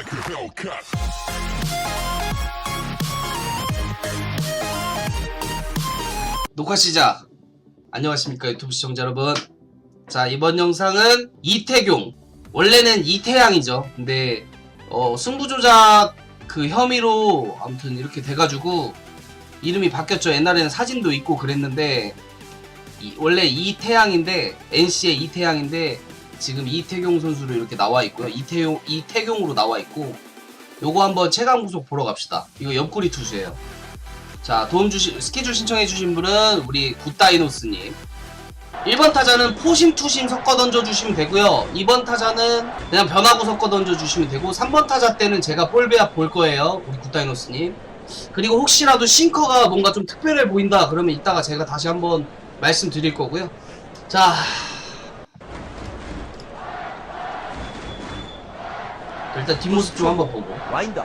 like a Hellcat. 녹화 시작. 안녕하십니까 유튜브 시청자 여러분. 자 이번 영상은 이태경. 원래는 이태양이죠. 근데 어, 승부 조작 그 혐의로 아무튼 이렇게 돼가지고 이름이 바뀌었죠. 옛날에는 사진도 있고 그랬는데 이- 원래 이태양인데 NC의 이태양인데 지금 이태경 선수로 이렇게 나와 있고요. 이태용 이태경으로 나와 있고 요거 한번 체감 구속 보러 갑시다. 이거 옆구리 투수예요. 자, 도움 주시, 스케줄 신청해 주신 분은 우리 굿다이노스 님. 1번 타자는 포심 투심 섞어 던져 주시면 되고요. 2번 타자는 그냥 변하고 섞어 던져 주시면 되고 3번 타자 때는 제가 볼배합 볼 거예요. 우리 굿다이노스 님. 그리고 혹시라도 싱커가 뭔가 좀 특별해 보인다 그러면 이따가 제가 다시 한번 말씀드릴 거고요. 자. 일단 뒷모습 좀 한번 보고. 와인더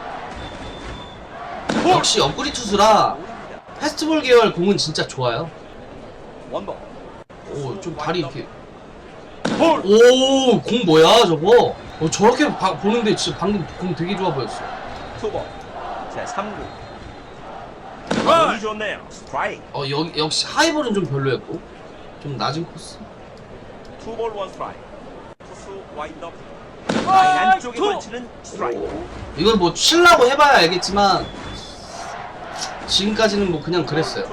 역시 옆구리 투수라. 페스티벌 계열 공은 진짜 좋아요. 원버 오, 좀 다리 이렇게. 볼 오, 공 뭐야, 저거? 어, 저렇게 바- 보는데 진짜 방금 공 되게 좋아 보였어. 제 3구 공이 좋네요 스트라이크 어, 여, 역시 하이볼은 좀 별로였고. 좀 낮은 코스. 투볼 원 스트라이크 투수 와인더 라인 안쪽에 걸치는 스트라이크 이걸 뭐 치려고 해봐야 알겠지만, 지금까지는 뭐 그냥 그랬어요.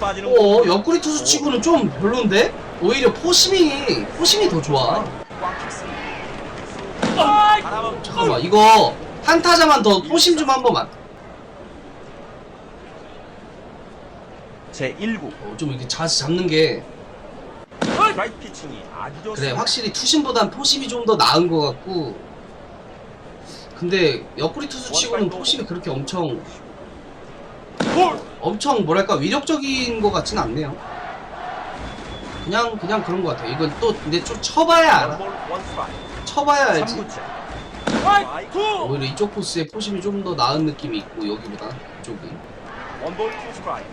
빠지는 어, 공. 옆구리 투수 치고는 좀 별론데? 오히려 포심이, 포심이 더 좋아. 잠깐만, 이거 한 타자만 더 포심 좀 한 번만. 제 1구 어, 좀 이렇게 자세 잡는 게, 라이크 피칭이 아주 좋습니다. 그래 확실히 투심보단 포심이 좀 더 나은 것 같고. 근데 옆구리 투수 치고는 포심이 그렇게 엄청 볼 엄청 뭐랄까 위력적인 것 같진 않네요. 그냥 그냥 그런 것 같아요. 이건 또 근데 좀 쳐봐야 알아. 쳐봐야 알지. 3구째. 스트라이크 오히려 이쪽 포스에 포심이 좀 더 나은 느낌이 있고 여기보다 이쪽이. 원볼 투 스트라이크.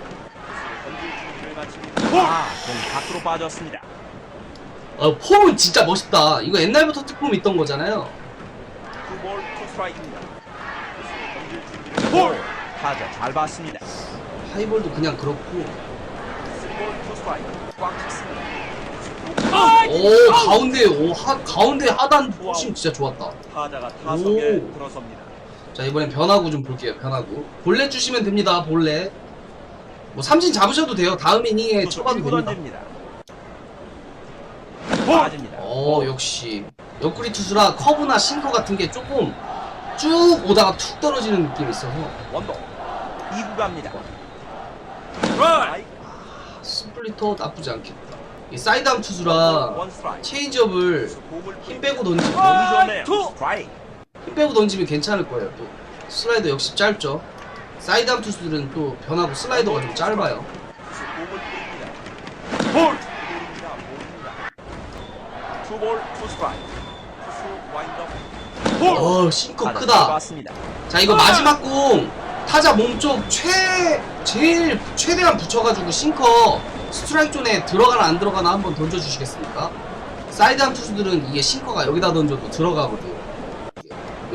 마칩니다. 아공 밖으로 빠졌습니다 어 폼은 진짜 멋있다. 이거 옛날부터 특폼 있던 거잖아요. 볼! 타자 잘 봤습니다. 하이볼도 그냥 그렇고. 찼습니다 오 가운데 오 하, 가운데 하단 포심 진짜 좋았다. 타자가 타석에 오. 들어섭니다. 자 이번엔 변화구 좀 볼게요 변화구. 볼넷 주시면 됩니다 볼넷. 뭐 삼진 잡으셔도 돼요. 다음 이닝에 쳐봐도 됩니다. 던집니다 빠집니다. 어 역시. 옆구리 투수라 커브나 싱커 같은 게 조금 쭉 오다가 툭 떨어지는 느낌이 있어서. 원도 2구 갑니다. 스트라이크 스플리터 나쁘지 않겠다. 이 사이드암 투수라 원 스트라이크. 체인지업을 힘 빼고 던지면 좋네요 스트라이크. 힘 빼고 던지면 괜찮을 거예요 또. 슬라이더 역시 짧죠. 사이드암 투수들은 또 변하고 슬라이더가 좀 짧아요. 공을 볼 투볼 투 스트라이크 투수 와인더 어 싱커 타자 잘 크다. 봤습니다. 자 이거 마지막 공. 타자 몸쪽 최 제일 최대한 붙여가지고 싱커 스트라이크 존에 들어가나 안 들어가나 한번 던져주시겠습니까? 사이드한 투수들은 이게 싱커가 여기다 던져도 들어가거든.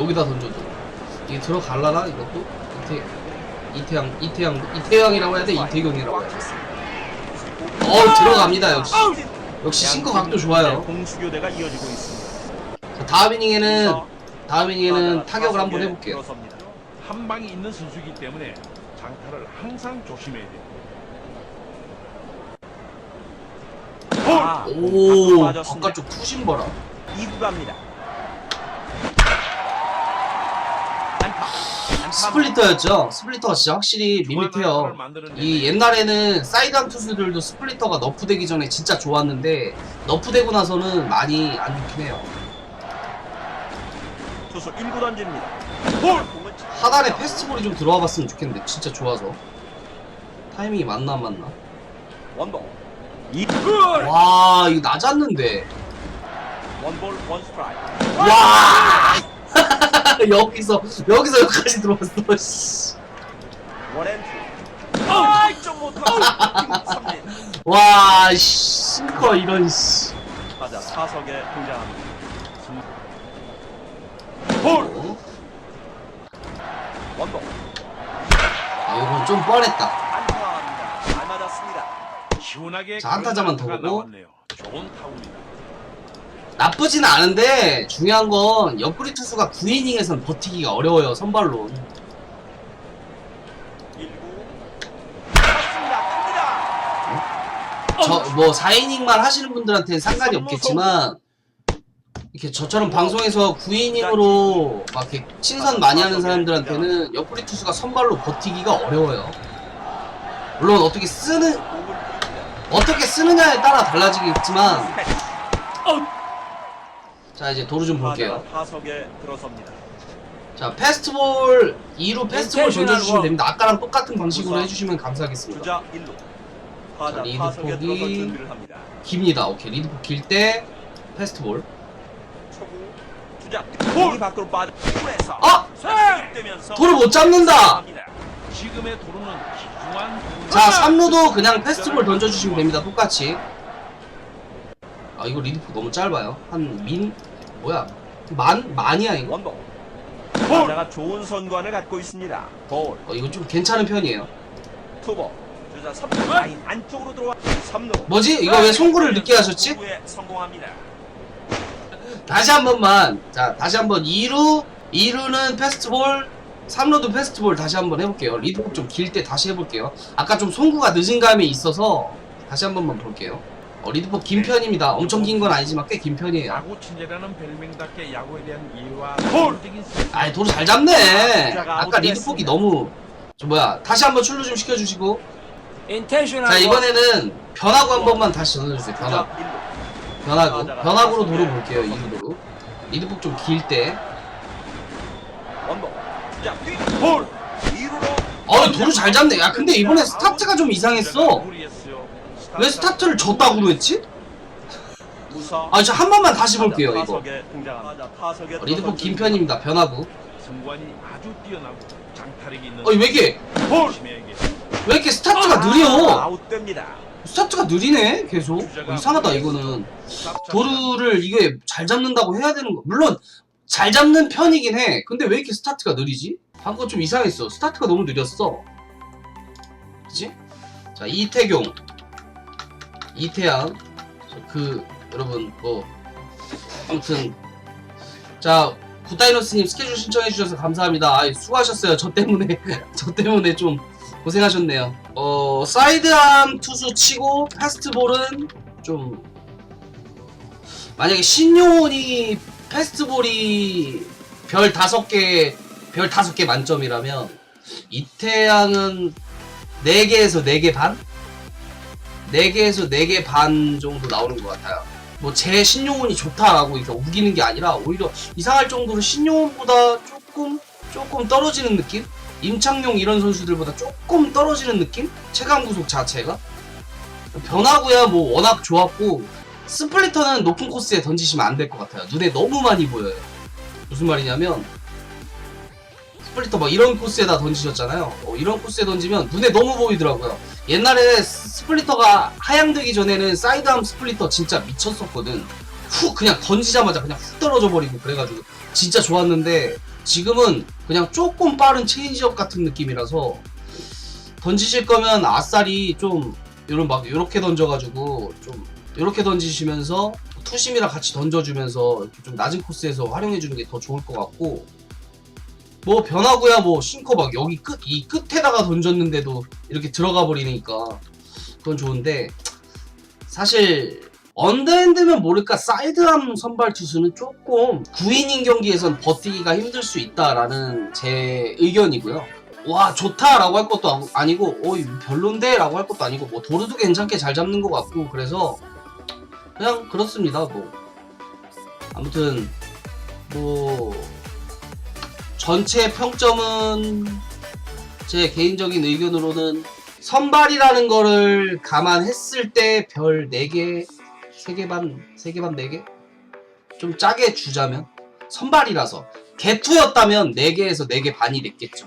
여기다 던져도. 이게 들어갈라나 이것도? 이태 이태양 이태양 이태양이라고 해야 돼? 이태경이라고 해야 돼. 어 들어갑니다 역시 역시 싱커 각도 좋아요. 공수교대가 이어지고 있습니다 자, 다음 이닝에는 다음 이닝에는 타격을 한번 해볼게요. 들어섭니다. 한 방이 있는 선수이기 때문에 장타를 항상 조심해야 돼요. 아, 오. 바깥쪽 투심 봐라. 2구 갑니다. 스플리터였죠. 스플리터가 진짜 확실히 밋밋해요. 이 옛날에는 사이드암 투수들도 스플리터가 너프되기 전에 진짜 좋았는데 너프되고 나서는 많이 안 좋긴 해요. 투수 1구 던집니다. 볼. 공은 차- 하단에 패스트볼이 좀 들어와 봤으면 좋겠는데 진짜 좋아서 타이밍이 맞나 안 맞나? 원도. 2구. 와 이거 낮았는데 원볼 원 스트라이크. 와 여기서 여기서 여기까지 들어왔어. 씨. 어! 어! 와 싱커 이런 씨. 맞아 사석에 등장합니다 볼 이건 좀 뻔했다. 안타 맞았습니다 시원하게 자, 한 타자만 더 보고. 좋은 타구입니다 나쁘진 않은데 중요한 건 옆구리 투수가 9이닝에선 버티기가 어려워요 선발로 1구 맞습니다. 갑니다. 저뭐 4이닝만 하시는 분들한테는 상관이 없겠지만 이렇게 저처럼 방송에서 9이닝으로 막 이렇게 친선 많이 하는 사람들한테는 옆구리 투수가 선발로 버티기가 어려워요 물론 어떻게 쓰는. 어떻게 쓰느냐에 따라 달라지겠지만. 자 이제 도루 좀 볼게요. 타자가 타석에 들어섭니다. 자 패스트볼 2루 패스트볼 던져주시면 됩니다. 아까랑 똑같은 방식으로 해주시면 감사하겠습니다. 주자 1루. 타자 자, 리드 폭이- 들어설 준비를 합니다. 깁니다. 오케이. 리드 폭 길 때 패스트볼. 초구 주자. 볼이 밖으로 빠져. 에서 아! 되면서 도루 못 잡는다! 지금의 도루는 기중한 자 3루도 그냥 패스트볼 던져주시면 됩니다. 똑같이. 아 이거 리드폭 너무 짧아요. 한 민 뭐야? 만 만이야 이거? 원볼. 타자가 좋은 선관을 갖고 있습니다. 볼. 어 이거 좀 괜찮은 편이에요. 투볼. 주자 3루. 라인 안쪽으로 들어와. 3루. 뭐지? 이거 왜 송구를 늦게 하셨지? 후에 성공합니다. 다시 한 번만. 자 다시 한 번. 2루 2루는 패스트볼 3루도 패스트볼 다시 한 번 해볼게요. 리드폭 좀길 때 다시 해볼게요. 아까 좀 송구가 늦은 감이 있어서 다시 한 번만 볼게요 어, 리드폭 긴 편입니다 엄청 긴 건 아니지만 꽤 긴 편이에요 야구 친절하는 별명답게 야구에 대한 이해와 센스. 아이 도로 잘 잡네 아까 리드폭이 너무 저 뭐야 다시 한번 출루 좀 시켜주시고 자 이번에는 변화구 한 번만 다시 던져주세요 주자 변화구 1루. 변화구 변화구로 도로 볼게요 2루 도로 리드폭 좀 길 때. 주자. 볼. 2루로. 어 도로 잘 잡네 야 근데 이번에 스타트가 좀 이상했어. 왜 스타트를 졌다고 했지? 무사. 아저 한 번만 다시 볼게요 이거 타석에 등장합니다. 타석에 어, 리드폭 들어설 긴 준비. 편입니다 변화구 승관이 아주 뛰어나고 장타력이 있는 어왜 이렇게. 왜 이렇게 스타트가 아, 느려 아웃됩니다. 스타트가 느리네 계속 어, 이상하다 이거는 도루를 이게 잘 잡는다고 해야 되는 거 물론 잘 잡는 편이긴 해 근데 왜 이렇게 스타트가 느리지? 방금 좀 이상했어 스타트가 너무 느렸어 그치? 자 이태경 이태양. 저그 여러분 뭐 아무튼. 자 굿다이너스님 스케줄 신청해 주셔서 감사합니다. 아 수고하셨어요. 저 때문에 저 때문에 좀 고생하셨네요. 어 사이드암 투수 치고 패스트볼은 좀 만약에 신용훈이 패스트볼이 별 다섯 개, 별 다섯 개 만점이라면 이태양은 네 개에서 네개 반? 네 개에서 네개반 정도 나오는 것 같아요. 뭐 제 신용훈이 좋다라고 이렇게 우기는 게 아니라 오히려 이상할 정도로 신용훈보다 조금 조금 떨어지는 느낌? 임창용 이런 선수들보다 조금 떨어지는 느낌? 체감 구속 자체가 변하고야 뭐 워낙 좋았고 스플리터는 높은 코스에 던지시면 안 될 것 같아요. 눈에 너무 많이 보여요. 무슨 말이냐면 스플리터 막 이런 코스에다 던지셨잖아요. 어, 이런 코스에 던지면 눈에 너무 보이더라고요. 옛날에 스플리터가 하향되기 전에는 사이드암 스플리터 진짜 미쳤었거든. 훅 그냥 던지자마자 그냥 훅 떨어져 버리고 그래가지고 진짜 좋았는데 지금은 그냥 조금 빠른 체인지업 같은 느낌이라서 던지실 거면 아싸리 좀 이런 막 이렇게 던져가지고 좀 이렇게 던지시면서 투심이랑 같이 던져주면서 좀 낮은 코스에서 활용해주는 게 더 좋을 것 같고 뭐 변하고야 뭐 싱커 막 여기 끝 이 끝에다가 던졌는데도 이렇게 들어가 버리니까 그건 좋은데 사실 언더핸드면 모를까 사이드암 선발 투수는 조금 9이닝 경기에선 버티기가 힘들 수 있다라는 제 의견이고요. 와 좋다라고 할 것도 아니고 어 이거 별론데라고 할 것도 아니고 뭐 도루도 괜찮게 잘 잡는 것 같고 그래서 그냥 그렇습니다 뭐 아무튼 뭐 전체 평점은 제 개인적인 의견으로는 선발이라는 거를 감안했을 때 별 4개, 3개 반, 3개 반, 4개? 좀 짜게 주자면 선발이라서 개투였다면 4개에서 4개 반이 됐겠죠.